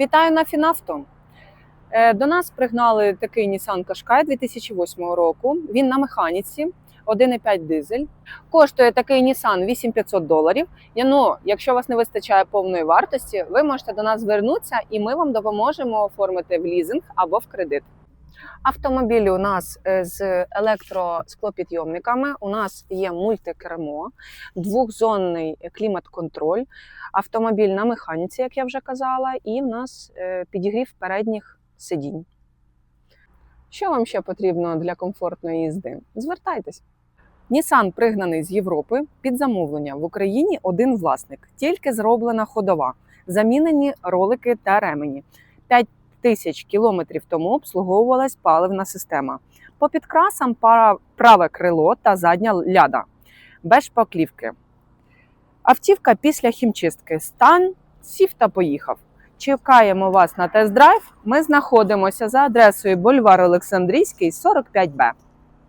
Вітаю на Фінавто. Е, До нас пригнали такий Nissan Qashqai 2008 року. Він на механіці, 1,5 дизель. Коштує такий Nissan 8500 доларів. Ну, якщо вас не вистачає повної вартості, ви можете до нас звернутися і ми вам допоможемо оформити в лізинг або в кредит. Автомобілі у нас е, з електросклопідйомниками. У нас є мультикермо, двохзонний клімат-контроль, автомобіль на механіці, як я вже казала, і в нас е, підігрів передніх сидінь. Що вам ще потрібно для комфортної їзди? Звертайтесь. Нісан пригнаний з Європи під замовлення в Україні один власник, тільки зроблена ходова, замінені ролики та ремені. 5 тисяч кілометрів тому обслуговувалась паливна система. По підкрасам праве крило та задня ляда без шпаклівки. Автівка після хімчистки. Стан сів та поїхав. Чекаємо вас на тест-драйв. Ми знаходимося за адресою Бульвар Олександрійський, 45Б.